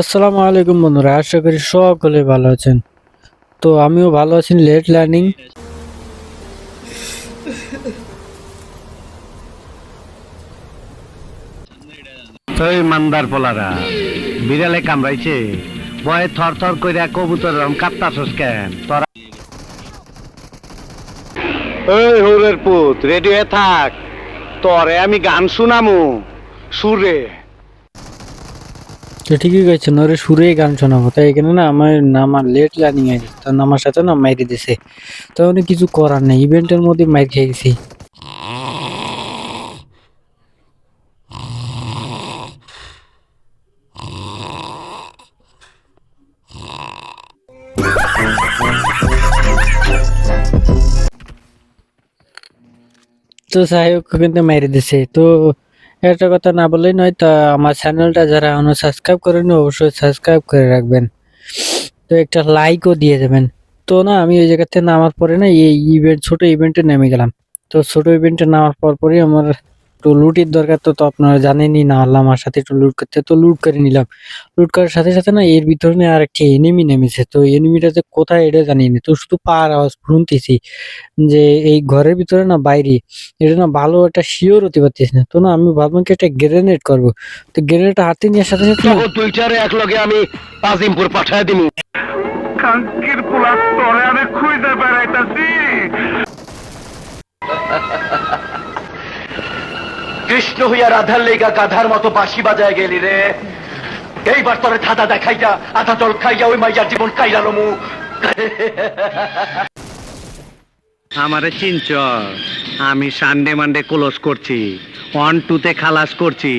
আসসালামু আলাইকুম বন্ধুরা, আশা করি সকলে ভালো আছেন। তো আমিও ভালো আছি, লেট লার্নিং। মান্দার পোলারা, বিড়ালে কামড়াইছে। ভয়ে থর থর কইরা কবুতর রম কাঁপতাছস কেন? তোরা এই হৌরের পুত রেডি হয়ে থাক। তরে আমি গান শুনামু। সুরে। তো ঠিকই কইছেন, ওরে সুরে গান শোনাবো। তাই এখানে না আমার না আমার লেট লার্নিং আছে তো আমার সাথে না মাইরে দিছে। তো অনেক কিছু করার নেই, ইভেন্টের মধ্যে মাইর খেয়ে গেছি। তো হোক কিন্তু মেরে দিছে। তো একটা কথা না বললেই নয়, তা আমার চ্যানেলটা যারা এখনও সাবস্ক্রাইব করেনি অবশ্যই সাবস্ক্রাইব করে রাখবেন। তো একটা লাইকও দিয়ে দেবেন। তো না, আমি ওই জায়গাতে নামার পরে না, এই ইভেন্ট ছোটো ইভেন্টে নেমে গেলাম। তো ছোটো ইভেন্টে নামার পর পরই আমার একটু লুটের দরকার তো তো আপনারা জানেনই না আল্লাহ আমার সাথে একটু লুট করতে তো লুট করে নিলাম। লুট করার সাথে সাথে না এর ভিতরে না আর একটি এনিমি নেমেছে। তো এনিমিটা যে কোথায় এটা জানি না। তো শুধু পার আওয়াজ শুনতেছি যে এই ঘরের ভিতরে না বাইরে এটা না ভালো একটা শিওর হতে পারতিস না। তো না আমি ভাবলাম কি একটা গ্রেনেড করব। তো গ্রেনেডটা হাতে নেওয়ার সাথে সাথে দুইটারে এক লগে আমি আজিমপুর পাঠায় দিমু। কাঙ্কির পোলা তরে আমি খুঁজে বেড়াইতাছি। কৃষ্ণ হইয়া রাধার লেগা গাধার মতো বাঁশি বাজায় গেলি রে। এইবার তোরে ধাঁধা দেখাইয়া আধা জল খাইয়া ওই মাইয়ার জীবন কাইলালো মু আমারে চিনচ আমি সানডে মানডে ক্লোজ করছি ওয়ান টুতে খালাস করছি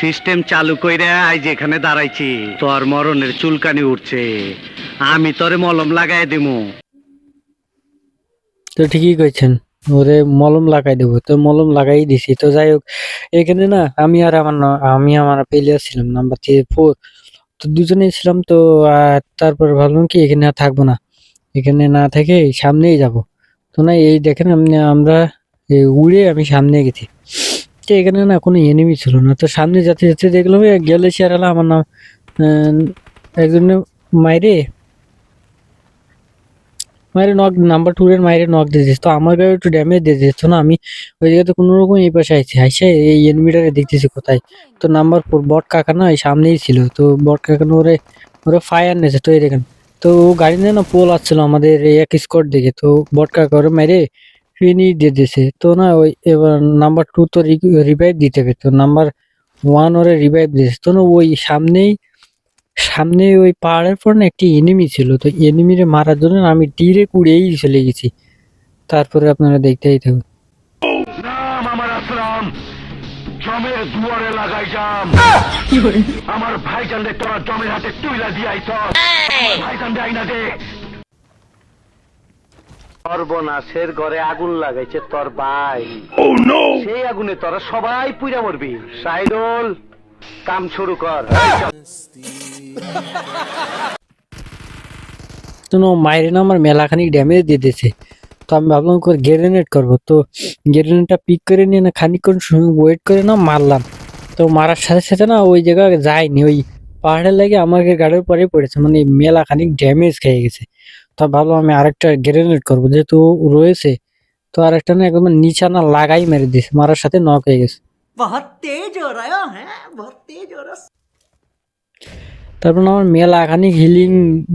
সিস্টেম চালু কইরা আজ এখানে দাঁড়াইছি তোর মরণের চুলকানি উঠছে আমি তোরে মলম লাগাই দিমু। তো ঠিকই কইছেন। ওরে মলম লাগাই দেবো, তো মলম লাগাই দিছি। তো যাই হোক, এখানে না আমি আর আমার আমি আমার প্লেয়ার ছিলাম নাম্বার থ্রি ফোর তো দুজনেই ছিলাম, তো তারপর ভাবলাম কি, এখানে আর থাকব না। এখানে না থেকে সামনেই যাব। তো না, এই দেখেন আপনি আমরা উড়ে আমি সামনে গেছি। তো এখানে না কোনো এনিমি ছিল না। তো সামনে যাতে যাতে দেখলাম গেলে শেয়ার আমার নাম একজন মাইরে মায়ের নক নাম্বার টু এর মায়ের নক দিয়ে দিস তো আমার গায়ে একটু ড্যামেজ দিয়ে দিস তো না আমি ওই জায়গাতে কোনো রকম এই পাশে আইছি। আইসে এই এনমিটারে দেখতেছি কোথায়। তো নাম্বার ফোর বট কাকা না, এই সামনেই ছিল। তো বট কাকা ওরে ওরে ফায়ার নেছে তো এই দেখেন। তো ও গাড়ি নিয়ে না পোল আসছিল আমাদের এক স্কট দিকে। তো বট কাকা ওরে মেরে ফিনি দিয়ে দিয়েছে। তো না ওই এবার নাম্বার টু তো রিভাইভ দিতে হবে। তো নাম্বার ওয়ান ওরে রিভাইভ দিয়েছে। তো না ওই সামনেই সামনে ওই পাহাড়ের পর না একটি এনিমি ছিল তো এনিমিরে মারার জন্য আমি ডিরেক্ট উড়েই চলে গেছি। তারপরে আপনারা দেখতেই থাকুন। আমার আসলাম জমের দুয়ারে লাগাই যাম। আমার ভাইজান রে তোরা জমের হাতে তুইলা দিয়াই তো। ভাইজান দে আইনা দে। সর্বনাশের ঘরে আগুন লাগাইছে তোর ভাই। সেই আগুনে তোরা সবাই পুইরা মরবি। সাইদুল কাম শুরু কর। তো মায়ের না আমার মেলাখানি ড্যামেজ দিয়ে দিয়েছে। তো আমি ভাবলাম করে গ্রেনেড করব। তো গ্রেনেডটা পিক করে নিয়ে না খানিকক্ষণ ওয়েট করে না মারলাম। তো মারার সাথে সাথে না ওই জায়গা যায়নি। ওই পাহাড়ের লাগে আমাকে গাড়ির পরে পড়েছে। মানে মেলা খানিক ড্যামেজ খেয়ে গেছে। তো ভাবলাম আমি আরেকটা গ্রেনেড করব। যেহেতু রয়েছে, তো আরেকটা না একদম নিচানা লাগাই মেরে দিয়েছে। মারার সাথে নক হয়ে গেছে। তারপর আমার মেলা খানিক হিলিং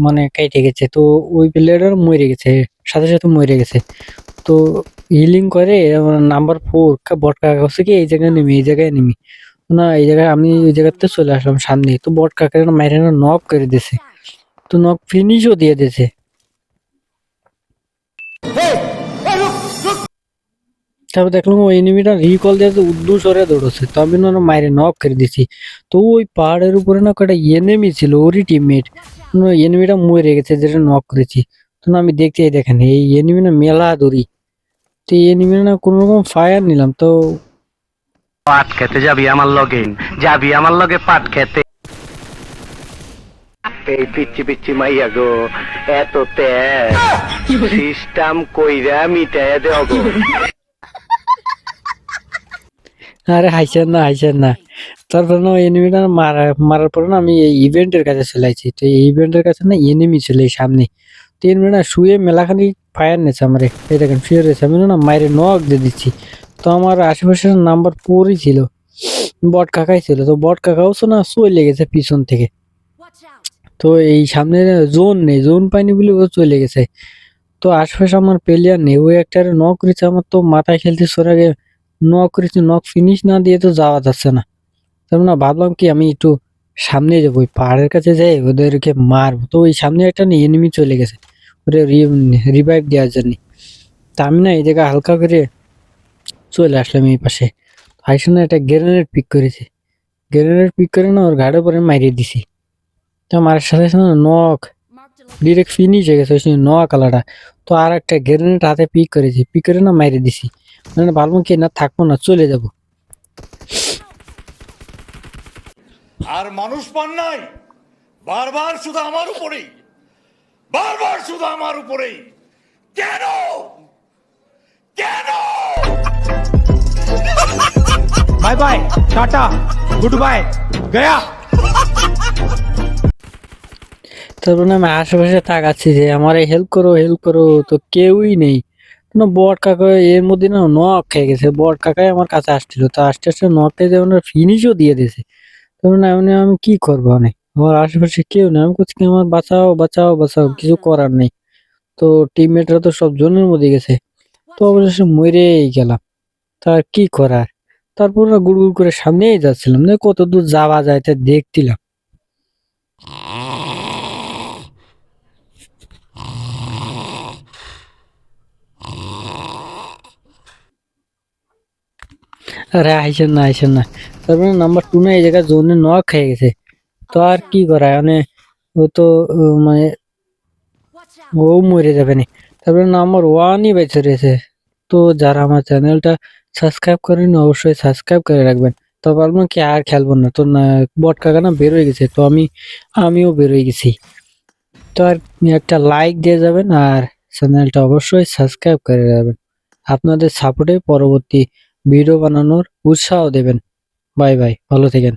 মানে কেটে গেছে। তো ওই প্লেয়ারটার মরে গেছে, সাথে সাথে মরে গেছে। তো হিলিং করে নাম্বার ফোর বট কাকা হচ্ছে কি, এই জায়গায় নেমি, এই জায়গায় নেমি। না, এই জায়গায় আমি ওই জায়গাতে চলে আসলাম সামনে। তো বট কাকা মাইরে নক করে দিয়েছে। তো নক ফিনিশও দিয়ে দিয়েছে। তারপর দেখলাম ওই এনিমিটা রিকল দিয়ে উদ্দু সরে দৌড়ছে তো আমি না মাইরে নক করে দিছি। তো ওই পাহাড়ের উপরে না কটা এনিমি ছিল ওরই টিমমেট এনিমিটা মরে গেছে যেটা নক করেছি। তো না আমি দেখতে দেখেন এই এনিমি না মেলা দড়ি তো এই এনিমি না কোনো রকম ফায়ার নিলাম তো পাট খেতে যাবি আমার লগে যাবি আমার লগে পাট খেতে। এই পিচ্ছি পিচ্ছি মাইয়া গো এত তেজ সিস্টেম কইরা মিটাইয়া দেও গো। আরে হাইছেন না হাইছেন না। তারপর না এনিমিটা মারা, মারার পরে না আমি এই ইভেন্টের কাছে চলে তো এই ইভেন্টের কাছে না এনিমি ছিল এই সামনে। তো এনিমি না শুয়ে মেলাখানি ফায়ার নেছে আমারে। এই দেখেন, শুয়ে রয়েছে। আমি না মায়ের নক দিয়ে দিচ্ছি। তো আমার আশেপাশে নাম্বার ফোরই ছিল। বট কাকাই ছিল। তো বট কাকাও না চলে গেছে পিছন থেকে। তো এই সামনে জোন নেই। জোন পাইনি বলে ও চলে গেছে। তো আশেপাশে আমার প্লেয়ার নেই। ওই একটা নক করেছে। আমার তো মাথায় খেলতে সর আগে নক করেছে নক ফিনিশ না দিয়ে তো যাওয়া যাচ্ছে না। তার না ভাবলাম কি আমি একটু সামনে যাব, ওই পাহাড়ের কাছে যাই, ওদেরকে মারবো। তো ওই সামনে একটা এনিমি চলে গেছে ওরে রিভাইভ দেওয়ার জন্য। তা আমি না এই জায়গায় হালকা করে চলে আসলাম এই পাশে। আইসে না একটা গ্রেনেড পিক করেছে। গ্রেনেড পিক করে না ওর ঘাড়ের পরে মারিয়ে দিছি। তো আমার সাথে না location. ডিরেক্ট ফিনিশ হয়ে গেছে, ওই সময় নোয়া কালারটা তো আর একটা গ্রেনেড হাতে পিক করেছি পিক করে না মারিয়ে দিছি। না ভাবলাম কি না থাকব না চলে যাব। আর মানুষ পান নাই বারবার শুধু আমার উপরেই বারবার শুধু আমার উপরেই। কেন? কেন? Bye bye tata good bye Gaya তারপর আমি আশেপাশে তাকাচ্ছি যে আমার হেল্প করো হেল্প করো তো কেউই নেই। না বট কাকা এর মধ্যে না নক খেয়ে গেছে। বট কাকাই আমার কাছে আসছিল। তো আস্তে আস্তে নক খেয়ে যেমন ফিনিশও দিয়ে দিয়েছে। তখন আমি আমি কি করব? অনেক আমার আশেপাশে কেউ নেই। আমি করছি আমার বাঁচাও বাঁচাও বাঁচাও, কিছু করার নেই। তো টিমমেটরা তো সব জনের মধ্যে গেছে। তো অবশেষে মরেই গেলাম। তার কি করার? তারপর না গুড় করে সামনেই যাচ্ছিলাম। কত দূর যাওয়া যায় তা দেখছিলাম। আরে, আইসেন না আইসেন না। তারপরে নাম্বার টু না এই জায়গায় জোনে নক খেয়ে গেছে। তো আর কি করা মানে ও তো মানে ও মরে যাবে না। তারপরে নাম্বার ওয়ানই বেঁচে রয়েছে। তো যারা আমার চ্যানেলটা সাবস্ক্রাইব করেনি অবশ্যই সাবস্ক্রাইব করে রাখবেন। তো ভাবলাম কি আর খেলব না। তো না, বট কাকা না বেরোয় গেছে, তো আমি, আমিও বেরোয় গেছি। তো আর একটা লাইক দিয়ে যাবেন আর চ্যানেলটা অবশ্যই সাবস্ক্রাইব করে রাখবেন। আপনাদের সাপোর্টে পরবর্তী ভিডিও বানানোর উৎসাহ দেবেন। বাই বাই ভালো থাকেন।